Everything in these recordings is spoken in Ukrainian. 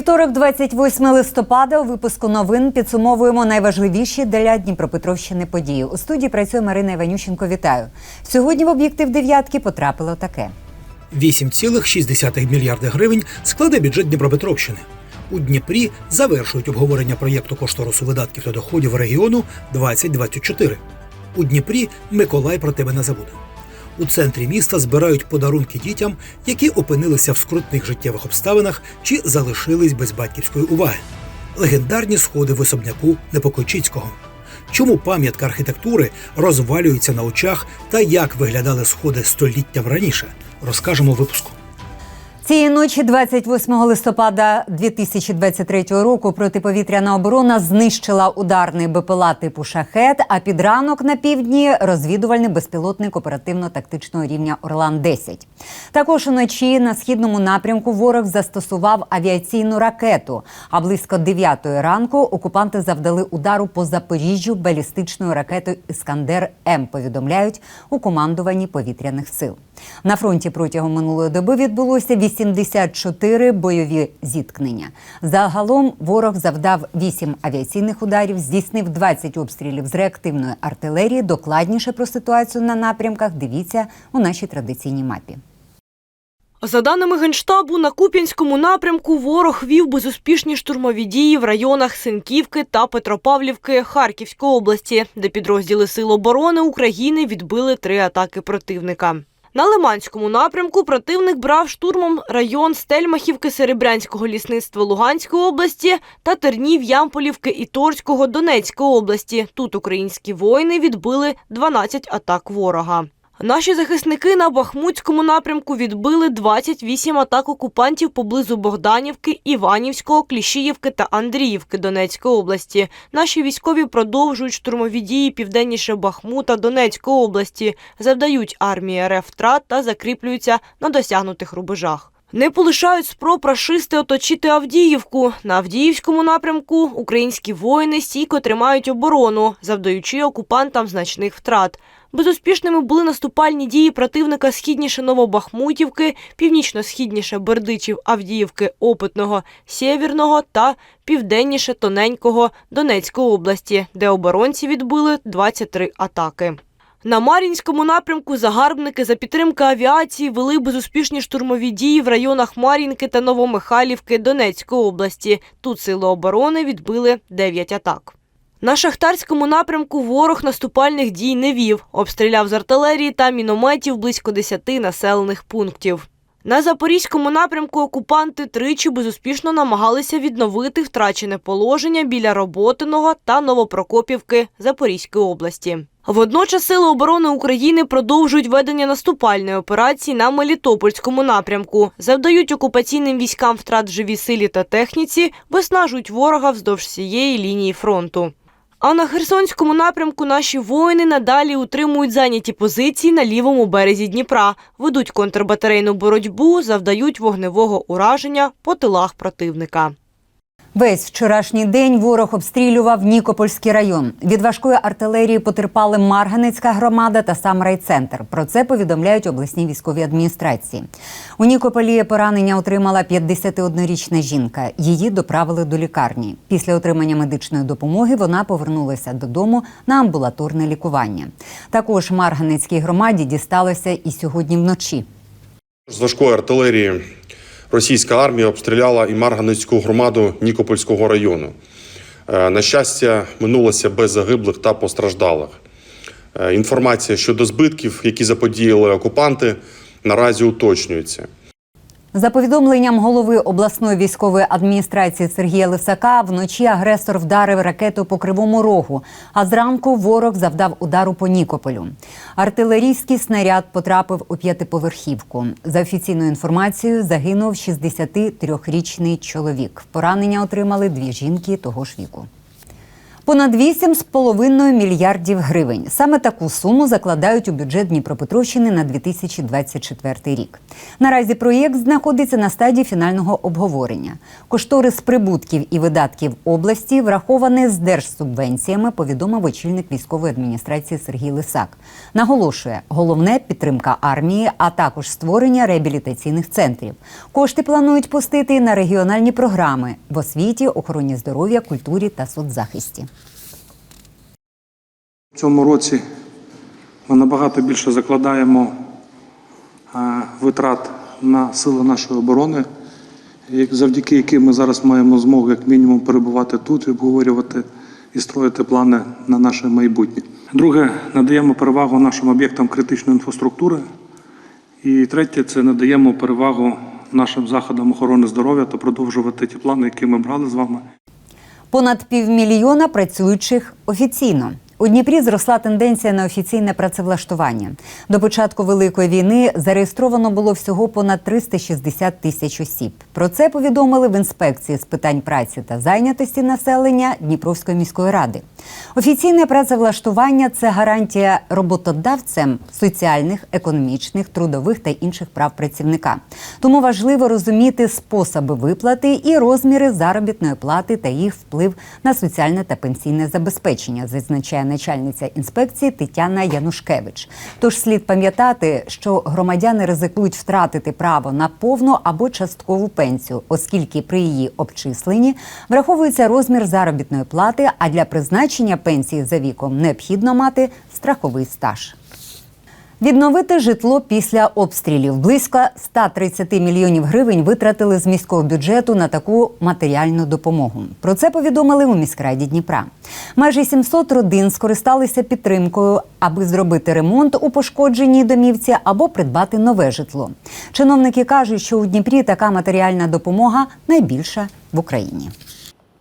Вівторок, 28 листопада, у випуску новин підсумовуємо найважливіші для Дніпропетровщини події. У студії працює Марина Іванющенко. Вітаю. Сьогодні в об'єктив дев'ятки потрапило таке. 8,6 мільярди гривень складе бюджет Дніпропетровщини. У Дніпрі завершують обговорення проєкту кошторису видатків та доходів регіону 2024. У Дніпрі Миколай про тебе не забуде. У центрі міста збирають подарунки дітям, які опинилися в скрутних життєвих обставинах чи залишились без батьківської уваги. Легендарні сходи в особняку Непокойчицького. Чому пам'ятка архітектури розвалюється на очах та як виглядали сходи століттям раніше, розкажемо у випуску. Цієї ночі, 28 листопада 2023 року, протиповітряна оборона знищила ударний БПЛА типу шахет. А під ранок на півдні розвідувальний безпілотник оперативно-тактичного рівня Орлан 10 Також уночі на східному напрямку ворог застосував авіаційну ракету. А близько 9 ранку окупанти завдали удару по Запоріжжю балістичною ракетою Іскандер М. Повідомляють у командуванні повітряних сил. На фронті протягом минулої доби відбулося 84 бойові зіткнення. Загалом ворог завдав 8 авіаційних ударів, здійснив 20 обстрілів з реактивної артилерії. Докладніше про ситуацію на напрямках дивіться у нашій традиційній мапі. За даними Генштабу, на Куп'янському напрямку ворог вів безуспішні штурмові дії в районах Синківки та Петропавлівки Харківської області, де підрозділи Сил оборони України відбили три атаки противника. На Лиманському напрямку противник брав штурмом район Стельмахівки Серебрянського лісництва Луганської області та Тернів Ямполівки і Торського Донецької області. Тут українські воїни відбили 12 атак ворога. Наші захисники на Бахмутському напрямку відбили 28 атак окупантів поблизу Богданівки, Іванівського, Кліщіївки та Андріївки Донецької області. Наші військові продовжують штурмові дії південніше Бахмута Донецької області, завдають армії РФ втрат та закріплюються на досягнутих рубежах. Не полишають спроб рашисти оточити Авдіївку. На Авдіївському напрямку українські воїни стійко тримають оборону, завдаючи окупантам значних втрат. Безуспішними були наступальні дії противника східніше Новобахмутівки, північно-східніше Бердичів, Авдіївки, Опитного, Сєвєрного та південніше Тоненького Донецької області, де оборонці відбили 23 атаки. На Мар'їнському напрямку загарбники за підтримки авіації вели безуспішні штурмові дії в районах Мар'їнки та Новомихайлівки Донецької області. Тут сили оборони відбили 9 атак. На шахтарському напрямку ворог наступальних дій не вів, обстріляв з артилерії та мінометів близько 10 населених пунктів. На запорізькому напрямку окупанти тричі безуспішно намагалися відновити втрачене положення біля Роботиного та Новопрокопівки Запорізької області. Водночас Сили оборони України продовжують ведення наступальної операції на Мелітопольському напрямку, завдають окупаційним військам втрат в живій силі та техніці, виснажують ворога вздовж всієї лінії фронту. А на Херсонському напрямку наші воїни надалі утримують зайняті позиції на лівому березі Дніпра, ведуть контрбатарейну боротьбу, завдають вогневого ураження по тилах противника. Весь вчорашній день ворог обстрілював Нікопольський район. Від важкої артилерії потерпали Марганецька громада та сам райцентр. Про це повідомляють обласні військові адміністрації. У Нікополі поранення отримала 51-річна жінка. Її доправили до лікарні. Після отримання медичної допомоги вона повернулася додому на амбулаторне лікування. Також Марганецькій громаді дісталося і сьогодні вночі. З важкої артилерії російська армія обстріляла і Марганецьку громаду Нікопольського району. Е, На щастя, минулося без загиблих та постраждалих. Е, Інформація щодо збитків, які заподіяли окупанти, наразі уточнюється. За повідомленням голови обласної військової адміністрації Сергія Лисака, вночі агресор вдарив ракету по кривому рогу, а зранку ворог завдав удару по Нікополю. Артилерійський снаряд потрапив у п'ятиповерхівку. За офіційною інформацією, загинув 63-річний чоловік. Поранення отримали дві жінки того ж віку. Понад 8,5 мільярдів гривень. Саме таку суму закладають у бюджет Дніпропетровщини на 2024 рік. Наразі проєкт знаходиться на стадії фінального обговорення. Кошторис прибутків і видатків області врахований з держсубвенціями, повідомив очільник військової адміністрації Сергій Лисак. Наголошує, головне підтримка армії, а також створення реабілітаційних центрів. Кошти планують пустити на регіональні програми в освіті, охороні здоров'я, культурі та соцзахисті. Цьому році ми набагато більше закладаємо е, витрат на сили нашої оборони, завдяки яким ми зараз маємо змогу як мінімум перебувати тут обговорювати і строїти плани на наше майбутнє. Друге, надаємо перевагу нашим об'єктам критичної інфраструктури. І третє, це надаємо перевагу нашим заходам охорони здоров'я та продовжувати ті плани, які ми брали з вами. Понад півмільйона працюючих офіційно. У Дніпрі зросла тенденція на офіційне працевлаштування. До початку великої війни зареєстровано було всього понад 360 тисяч осіб. Про це повідомили в інспекції з питань праці та зайнятості населення Дніпровської міської ради. Офіційне працевлаштування це гарантія роботодавцем соціальних, економічних, трудових та інших прав працівника. Тому важливо розуміти способи виплати і розміри заробітної плати та їх вплив на соціальне та пенсійне забезпечення, зазначає начальниця інспекції Тетяна Янушкевич. Тож слід пам'ятати, що громадяни ризикують втратити право на повну або часткову пенсію, оскільки при її обчисленні враховується розмір заробітної плати, а для призначення пенсії за віком необхідно мати страховий стаж. Відновити житло після обстрілів близько 130 мільйонів гривень витратили з міського бюджету на таку матеріальну допомогу. Про це повідомили у міськраді Дніпра. Майже 700 родин скористалися підтримкою, аби зробити ремонт у пошкодженій домівці або придбати нове житло. Чиновники кажуть, що у Дніпрі така матеріальна допомога найбільша в Україні.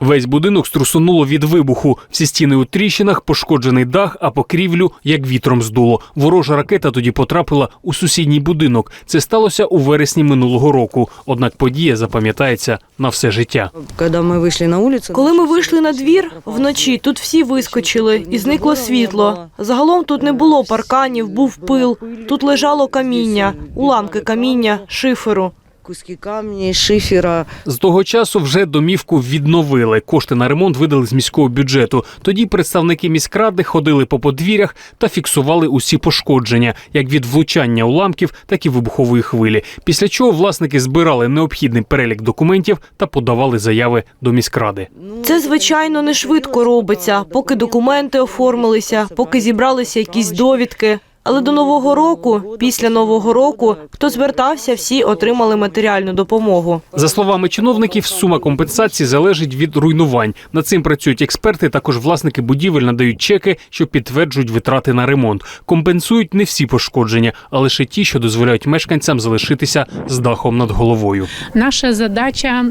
Весь будинок струсонуло від вибуху. Всі стіни у тріщинах, пошкоджений дах, а покрівлю як вітром здуло. Ворожа ракета тоді потрапила у сусідній будинок. Це сталося у вересні минулого року. Однак подія запам'ятається на все життя. Когда мы вышли на улицу... Коли ми вийшли на двір, вночі тут всі вискочили і зникло світло. Загалом тут не було парканів, був пил. Тут лежало каміння, уламки каміння, шиферу. Куски камней, шифера. З того часу вже домівку відновили. Кошти на ремонт видали з міського бюджету. Тоді представники міськради ходили по подвір'ях та фіксували усі пошкодження, як від влучання уламків, так і вибухової хвилі. Після чого власники збирали необхідний перелік документів та подавали заяви до міськради. Це, звичайно, не швидко робиться, поки документи оформилися, поки зібралися якісь довідки. Але до нового року, після нового року, хто звертався, всі отримали матеріальну допомогу. За словами чиновників, сума компенсації залежить від руйнувань. Над цим працюють експерти. Також власники будівель надають чеки, що підтверджують витрати на ремонт. Компенсують не всі пошкодження, а лише ті, що дозволяють мешканцям залишитися з дахом над головою. Наша задача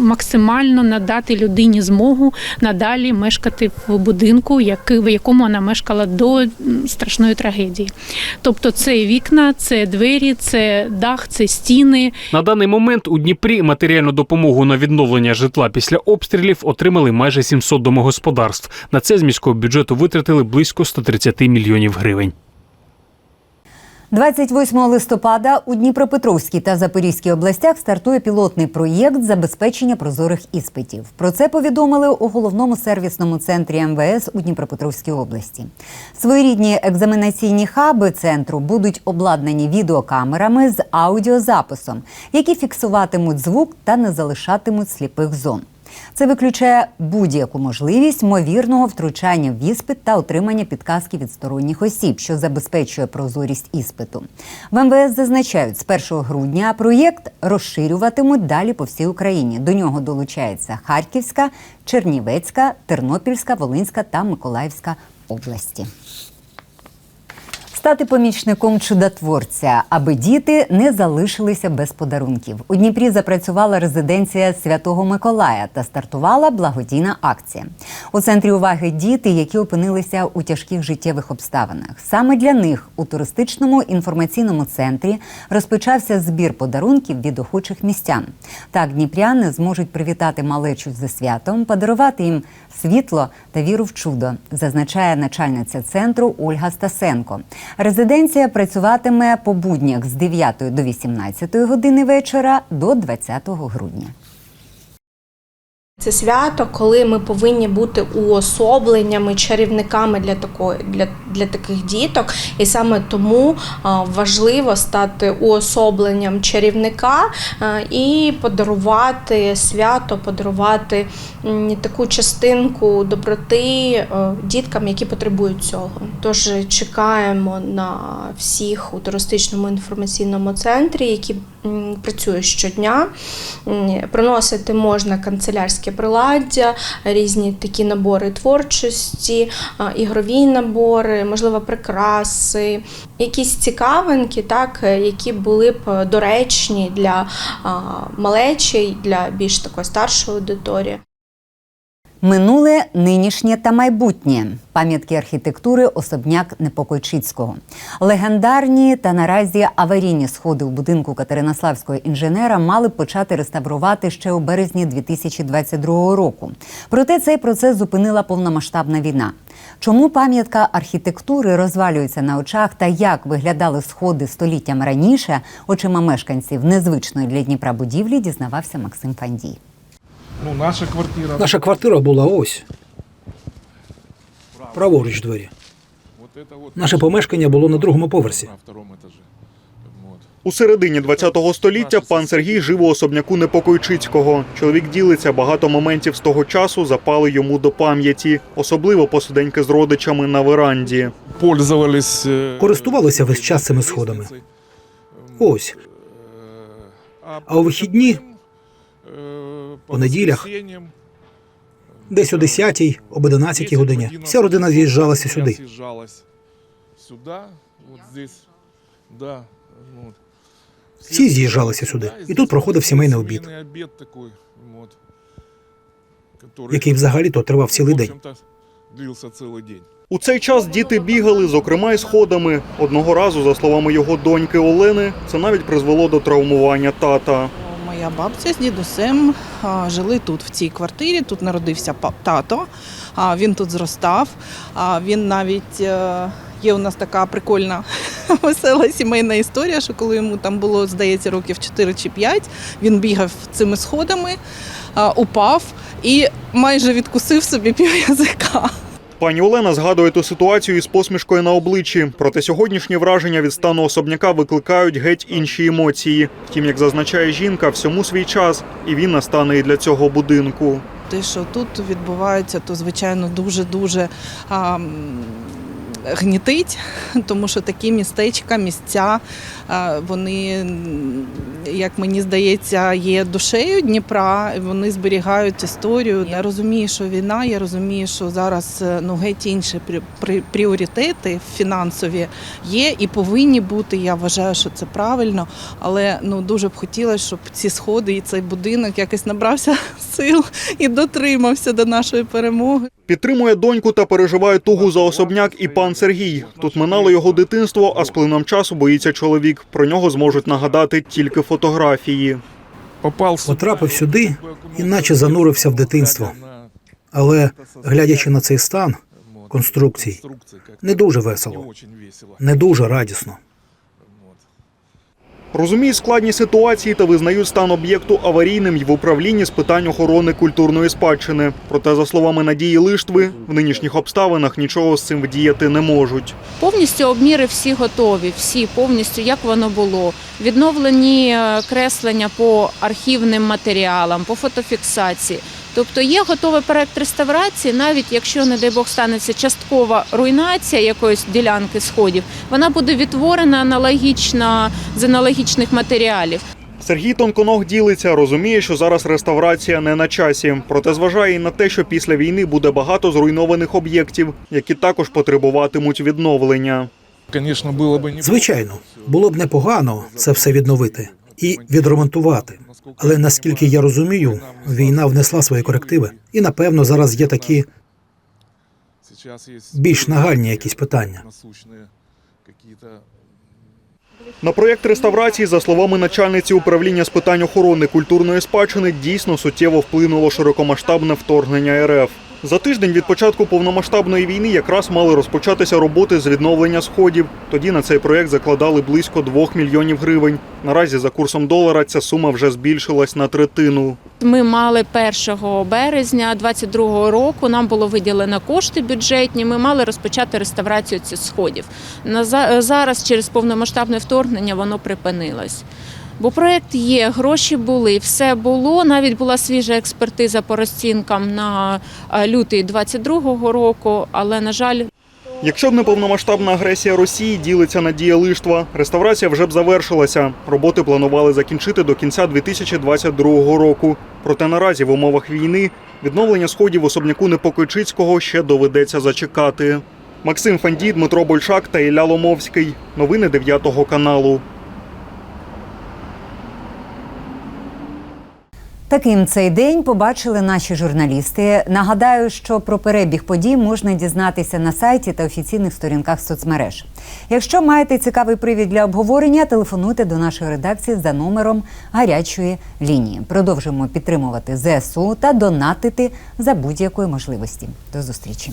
максимально надати людині змогу надалі мешкати в будинку, який- в якому вона мешкала до страшної трагедії. Тобто, це вікна, це двері, це дах, це стіни. На даний момент у Дніпрі матеріальну допомогу на відновлення житла після обстрілів отримали майже 700 домогосподарств. На це з міського бюджету витратили близько 130 мільйонів гривень. 28 листопада у Дніпропетровській та Запорізькій областях стартує пілотний проєкт забезпечення прозорих іспитів. Про це повідомили у головному сервісному центрі МВС у Дніпропетровській області. Своєрідні екзаменаційні хаби центру будуть обладнані відеокамерами з аудіозаписом, які фіксуватимуть звук та не залишатимуть сліпих зон. Це виключає будь-яку можливість ймовірного втручання в іспит та отримання підказки від сторонніх осіб, що забезпечує прозорість іспиту. В МВС зазначають, з 1 грудня проєкт розширюватимуть далі по всій Україні. До нього долучається Харківська, Чернівецька, Тернопільська, Волинська та Миколаївська області. Стати помічником чудотворця, аби діти не залишилися без подарунків. У Дніпрі запрацювала резиденція Святого Миколая та стартувала благодійна акція. У центрі уваги діти, які опинилися у тяжких життєвих обставинах. Саме для них у туристичному інформаційному центрі розпочався збір подарунків від охочих містян. Так дніпряни зможуть привітати малечу зі святом, подарувати їм світло та віру в чудо, зазначає начальниця центру Ольга Стасенко. Резиденція працюватиме по буднях з 9 до 18 години вечора до 20 грудня. Це свято, коли ми повинні бути уособленнями, чарівниками для такої для, для таких діток, і саме тому важливо стати уособленням чарівника і подарувати свято, подарувати таку частинку доброти діткам, які потребують цього. Тож чекаємо на всіх у туристичному інформаційному центрі, які м, працюють щодня. Приносити можна канцелярське приладдя, різні такі набори творчості, ігрові набори, можливо, прикраси, якісь цікавинки, так, е, які були б доречні для малечі, для більш такої старшої аудиторії. Минуле, нинішнє та майбутнє пам'ятки архітектури особняк Непокойчицького. Легендарні та наразі аварійні сходи у будинку Катеринославського інженера мали почати реставрувати ще у березні 2022 року. Проте цей процес зупинила повномасштабна війна. Чому пам'ятка архітектури розвалюється на очах та як виглядали сходи століттям раніше, очима мешканців незвичної для Дніпра будівлі, дізнавався Максим Фандій. Ну, наша квартира. Наша квартира була ось. Праворуч двері. Вот это вот Наше помешкання було на другому поверсі. на втором этаже. Вот. У середині ХХ століття пан Сергій жив у особняку Непокойчицького. Чоловік ділиться, багато моментів з того часу запали йому до пам'яті, особливо посиденьки з родичами на веранді. Пользовались... э, Користувалися весь час цими сходами. лестницей. Ось. Э, А у вихідні, э, по неділях, воскресеньям, десь о 10-й, об 11-й 10, годині, 11 вся родина з'їжджалася семья сюди. съезжалась Сюда, вот здесь, да, вот. Всі з'їжджалися сюди. Да, І здесь тут проходив сімейний обід, Сімейний обід такой, вот, который, який взагалі-то тривав цілий в день. общем-то, длился целый день. У цей час діти бігали, зокрема й сходами. Одного разу, за словами його доньки Олени, це навіть призвело до травмування тата. Моя бабця з дідусем жили тут, в цій квартирі. Тут народився тато. Він тут зростав. Він навіть е, є у нас така прикольна весела сімейна історія, що коли йому там було, здається, років 4 чи 5, він бігав цими сходами, упав і майже відкусив собі пів язика. Пані Олена згадує ту ситуацію із посмішкою на обличчі. Проте сьогоднішні враження від стану особняка викликають геть інші емоції. Втім, як зазначає жінка, всьому свій час, і він настане і для цього будинку. Те, що тут відбувається, то звичайно дуже дуже а, гнітить, тому що такі містечка, місця, вони, як мені здається, є душею Дніпра. Вони зберігають історію. Я розумію, що війна, я розумію, що зараз е, ну геть інші прі- прі- пріоритети фінансові є і повинні бути. Я вважаю, що це правильно. Але ну дуже б хотілося, щоб ці сходи і цей будинок якось набрався сил і дотримався до нашої перемоги. Підтримує доньку та переживає тугу за особняк і пан Сергій. Тут минало його дитинство, а з плином часу боїться чоловік. Про нього зможуть нагадати тільки фотографії. Попав Потрапив сюди, іначе занурився в дитинство. Але, глядячи на цей стан конструкцій, не дуже весело, не дуже радісно. Розуміють складні ситуації та визнають стан об'єкту аварійним й в управлінні з питань охорони культурної спадщини. Проте, за словами Надії Лиштви, в нинішніх обставинах нічого з цим вдіяти не можуть. Повністю обміри всі готові, всі повністю як воно було. Відновлені е, креслення по архівним матеріалам, по фотофіксації. Тобто є готовий проект реставрації, навіть якщо, не дай Бог, станеться часткова руйнація якоїсь ділянки сходів, вона буде відтворена аналогічно з аналогічних матеріалів. Сергій Тонконог ділиться, розуміє, що зараз реставрація не на часі. Проте зважає і на те, що після війни буде багато зруйнованих об'єктів, які також потребуватимуть відновлення. Звичайно, було б непогано це все відновити і відремонтувати. Але наскільки я розумію, війна внесла свої корективи, і напевно зараз є такі більш нагальні якісь питання. На проєкт реставрації, за словами начальниці управління з питань охорони культурної спадщини, дійсно суттєво вплинуло широкомасштабне вторгнення РФ. За тиждень від початку повномасштабної війни якраз мали розпочатися роботи з відновлення сходів. Тоді на цей проєкт закладали близько 2 мільйонів гривень. Наразі за курсом долара ця сума вже збільшилась на третину. Ми мали 1 березня 2022 року. Нам було виділено кошти бюджетні. Ми мали розпочати реставрацію цих сходів. На за- зараз через повномасштабне вторгнення воно припинилось. Бо проект є, гроші були, все було. Навіть була свіжа експертиза по розцінкам на е, лютий 22 року, але на жаль, Якщо б не повномасштабна агресія Росії ділиться на діялиштва, реставрація вже б завершилася. Роботи планували закінчити до кінця 2022 року. Проте наразі в умовах війни відновлення сходів особняку Непокойчицького ще доведеться зачекати. Максим Фандій, Дмитро Большак та Ілля Ломовський. Новини 9 каналу. Таким цей день побачили наші журналісти. Нагадаю, що про перебіг подій можна дізнатися на сайті та офіційних сторінках соцмереж. Якщо маєте цікавий привід для обговорення, телефонуйте до нашої редакції за номером гарячої лінії. Продовжуємо підтримувати ЗСУ та донатити за будь-якої можливості. До зустрічі.